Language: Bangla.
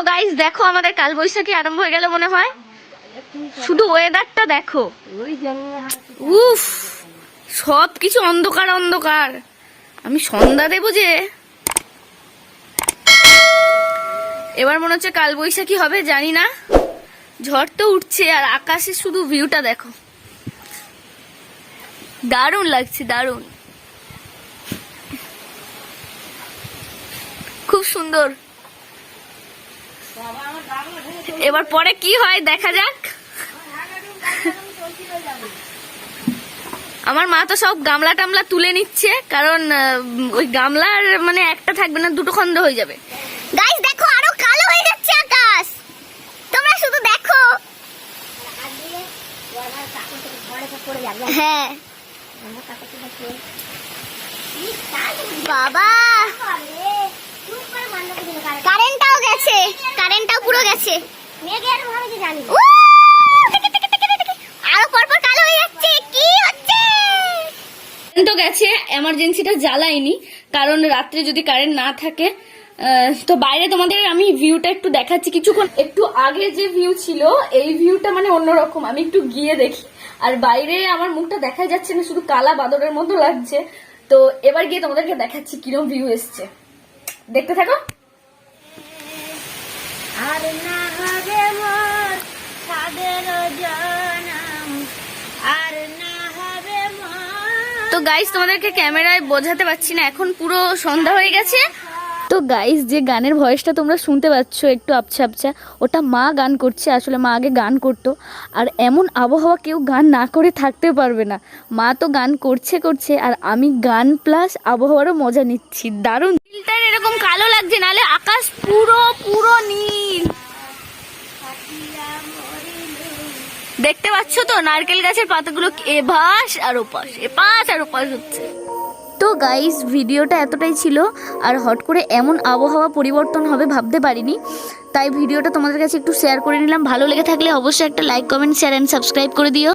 গাইস দেখো আমাদের কালবৈশাখী আরম্ভ হয়ে গেল মনে হয়। শুধু ওয়েদারটা দেখো। উফ সব কিছু অন্ধকার অন্ধকার। আমি সন্ধ্যা দেবো যে। এবার মনে হচ্ছে কালবৈশাখী হবে, জানি না। ঝড় তো উঠছে আর আকাশে শুধু ভিউটা দেখো। দারুণ লাগছে, দারুণ। খুব সুন্দর। এবার পরে কি হয় দেখা যাক। আমার মা তো সব গামলা টামলা তুলে নিচ্ছে, কারণ ওই গামলার মানে একটা থাকবে না, দুটো খন্ড হয়ে যাবে। গাইস দেখো, আরও কালো হয়ে যাচ্ছে আকাশ। তোমরা শুধু দেখো। হ্যাঁ। বাবা কারেন্টটাও গেছে? কারেন্টটাও পুরো গেছে। আরও পরপর কালো হয়ে যাচ্ছে। কি হচ্ছে? তো গেছে এমার্জেন্সিটা জ্বালাইনি কারণ রাত্রে যদি কারেন্ট না থাকে তো বাইরে তোমাদের আমি ভিউটা একটু দেখাচ্ছি। কিছুক্ষণ একটু আগে যে ভিউ ছিল এই ভিউটা মানে অন্যরকম। আমি একটু গিয়ে দেখি। আর বাইরে আমার মুখটা দেখা যাচ্ছে না শুধু কালা বাদরের মতো লাগছে। তো এবার গিয়ে তোমাদেরকে দেখাচ্ছি কিরম ভিউ এসছে। দেখতে থাকো। আর না হবে মোর সাদের জনম আর না হবে তো গাইস তোমাদেরকে ক্যামেরায় বোঝাতে পারছি না এখন পুরো সন্ধ্যা হয়ে গেছে। তো গাইস যে গানের ভয়েসটা তোমরা শুনতে পাচ্ছ একটু আবছা আবছা ওটা মা গান করছে আসলে মা আগে গান করতো। আর এমন আবহাওয়া কেউ গান না করে থাকতে পারবে না। মা তো গান করছে করছে আর আমি গান প্লাস আবহাওয়ারও মজা নিচ্ছি। দারুণ! দিলটার এরকম কালো লাগছে নালে আকাশ পুরো পুরো নীল। দেখতে পাচ্ছ তো? নারকেল গাছের পাতাগুলো এপাশ আর ওপাশ, এপাশ আর ওপাশ হচ্ছে। তো গাইস ভিডিওটা এতটাই ছিল, আর হট করে এমন আবহাওয়া পরিবর্তন হবে ভাবতে পারিনি, তাই ভিডিওটা তোমাদের কাছে একটু শেয়ার করে নিলাম। ভালো লেগে থাকলে অবশ্যই একটা like comment share and subscribe করে দিও।